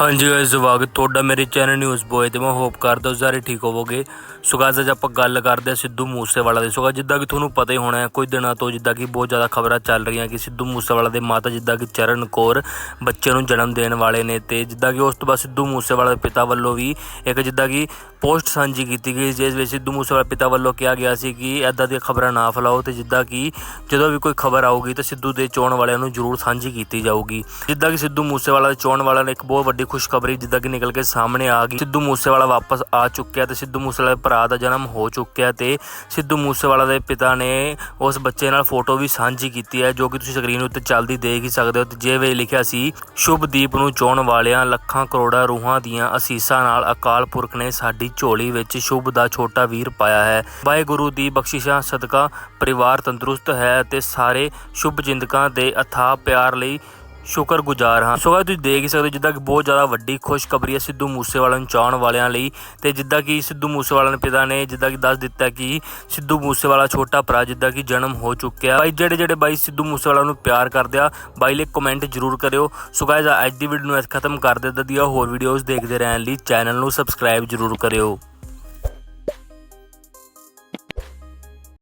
ਹਾਂਜੀ ਗਾਇਸ ਸਵਾਗਤ। ਤੁਹਾਡਾ ਮੇਰੇ ਚੈਨਲ ਨਿਊਜ਼ ਬੋਏ ਤੇ ਮੈਂ ਹੋਪ ਕਰਦਾ ਹਾਂ ਸਾਰੇ ਠੀਕ ਹੋਵੋਗੇ। ਸੋ guys, ਅੱਜ ਆਪਾਂ ਗੱਲ ਕਰਦੇ ਹਾਂ ਸਿੱਧੂ ਮੂਸੇਵਾਲਾ ਦੀ। ਸੋ guys, ਜਿੱਦਾਂ ਕਿ ਤੁਹਾਨੂੰ ਪਤਾ ਹੀ ਹੋਣਾ ਹੈ ਕੁਝ ਦਿਨਾਂ ਤੋਂ ਜਿੱਦਾਂ ਕਿ ਬਹੁਤ ਜ਼ਿਆਦਾ ਖਬਰਾਂ ਚੱਲ ਰਹੀਆਂ ਕਿ ਸਿੱਧੂ ਮੂਸੇਵਾਲਾ ਦੇ ਮਾਤਾ ਜਿੱਦਾਂ ਕਿ ਚਰਨ ਕੌਰ ਬੱਚੇ ਨੂੰ ਜਨਮ ਦੇਣ ਵਾਲੇ ਨੇ ਤੇ ਜਿੱਦਾਂ ਕਿ ਉਸ ਤੋਂ ਬਾਅਦ ਸਿੱਧੂ ਮੂਸੇਵਾਲਾ ਦੇ ਪਿਤਾ ਵੱਲੋਂ ਵੀ ਇੱਕ ਜਿੱਦਾਂ ਕਿ ਪੋਸਟ ਸਾਂਝੀ ਕੀਤੀ ਗਈ ਜਿਸ ਵਿੱਚ ਸਿੱਧੂ ਮੂਸੇਵਾਲਾ ਪਿਤਾ ਵੱਲੋਂ ਕਿਹਾ ਗਿਆ ਸੀ ਕਿ ਐਦਾਂ ਦੀਆਂ ਖਬਰਾਂ ਨਾ ਫੈਲਾਓ ਤੇ ਜਿੱਦਾਂ ਕਿ ਜਦੋਂ ਵੀ ਕੋਈ ਖਬਰ ਆਊਗੀ ਤਾਂ ਸਿੱਧੂ ਦੇ ਚੋਣ ਵਾਲਿਆਂ ਨੂੰ ਜ਼ਰੂਰ ਸਾਂਝੀ ਕੀਤੀ ਜਾਊਗੀ। ਜਿੱਦਾਂ ਕਿ ਸਿੱਧੂ ਮੂਸੇਵਾਲਾ ਦੇ ਚੋਣ ਵਾਲਿਆਂ ਨੇ ਇੱਕ ਬਹੁਤ ਵੱਡੀ ਖੁਸ਼ਖਬਰੀ ਜਿੱਦਾਂ ਕਿ ਨਿਕਲ ਕੇ ਸਾਹਮਣੇ ਆ ਗਈ। ਸਿੱਧੂ ਮੂਸੇਵਾਲਾ ਵਾਪਸ ਆ ਚੁੱਕਿਆ ਤੇ ਸਿੱਧੂ ਮੂਸੇਵਾਲੇ ਭਰਾ ਦਾ ਜਨਮ ਹੋ ਚੁੱਕਿਆ ਤੇ ਸਿੱਧੂ ਮੂਸੇਵਾਲਾ ਦੇ ਪਿਤਾ ਨੇ ਉਸ ਬੱਚੇ ਨਾਲ ਫੋਟੋ ਵੀ ਸਾਂਝੀ ਕੀਤੀ ਹੈ, ਜੋ ਕਿ ਤੁਸੀਂ ਸਕਰੀਨ ਉੱਤੇ ਚੱਲਦੀ ਦੇਖ ਹੀ ਸਕਦੇ ਹੋ। ਤੇ ਜੇ ਲਿਖਿਆ ਸੀ, ਸ਼ੁਭਦੀਪ ਨੂੰ ਚੋਣ ਵਾਲਿਆਂ ਲੱਖਾਂ ਕਰੋੜਾਂ ਰੂਹਾਂ ਦੀਆਂ ਅਸੀਸਾਂ ਨਾਲ ਅਕਾਲ ਪੁਰਖ ਨੇ ਸਾਡੀ ਝੋਲੀ ਵਿੱਚ ਸ਼ੁਭ ਦਾ ਛੋਟਾ ਵੀਰ ਪਾਇਆ ਹੈ। ਵਾਹਿਗੁਰੂ ਦੀ ਬਖਸ਼ਿਸ਼ਾਂ ਸਦਕਾ ਪਰਿਵਾਰ ਤੰਦਰੁਸਤ ਹੈ ਤੇ ਸਾਰੇ ਸ਼ੁਭ ਜਿੰਦਕਾਂ ਦੇ ਅਥਾਹ ਪਿਆਰ ਲਈ ਸ਼ੁਕਰਗੁਜ਼ਾਰ ਹਾਂ। ਸੋ ਤੁਸੀਂ ਦੇਖ ਹੀ ਸਕਦੇ ਹੋ ਜਿੱਦਾਂ ਕਿ ਬਹੁਤ ਜ਼ਿਆਦਾ ਵੱਡੀ ਖੁਸ਼ਖਬਰੀ ਹੈ ਸਿੱਧੂ ਮੂਸੇਵਾਲਾ ਨੂੰ ਚਾਹਣ ਵਾਲਿਆਂ ਲਈ। ਤੇ ਜਿੱਦਾਂ ਕਿ ਸਿੱਧੂ ਮੂਸੇਵਾਲਾ ਦੇ ਪਿਤਾ ਨੇ ਜਿੱਦਾਂ ਕਿ ਦੱਸ ਦਿੱਤਾ ਕਿ ਸਿੱਧੂ ਮੂਸੇਵਾਲਾ ਛੋਟਾ ਭਰਾ ਜਿੱਦਾਂ ਕਿ ਜਨਮ ਹੋ ਚੁੱਕਿਆ ਬਾਈ, ਜਿਹੜੇ ਜਿਹੜੇ ਬਾਈ ਸਿੱਧੂ ਮੂਸੇਵਾਲਾ ਨੂੰ ਪਿਆਰ ਕਰਦੇ ਆ, ਬਾਈ ਲਈ ਕਮੈਂਟ ਜ਼ਰੂਰ ਕਰਿਓ। ਸੋ ਗਾਇਜ਼ ਅੱਜ ਦੀ ਵੀਡੀਓ ਨੂੰ ਇੱਥੇ ਖਤਮ ਕਰ ਦਿੱਤਾ ਦੀਆਂ ਹੋਰ ਵੀਡੀਓਜ਼ ਦੇਖਦੇ ਰਹਿਣ ਲਈ ਚੈਨਲ ਨੂੰ ਸਬਸਕ੍ਰਾਈਬ ਜ਼ਰੂਰ ਕਰਿਓ।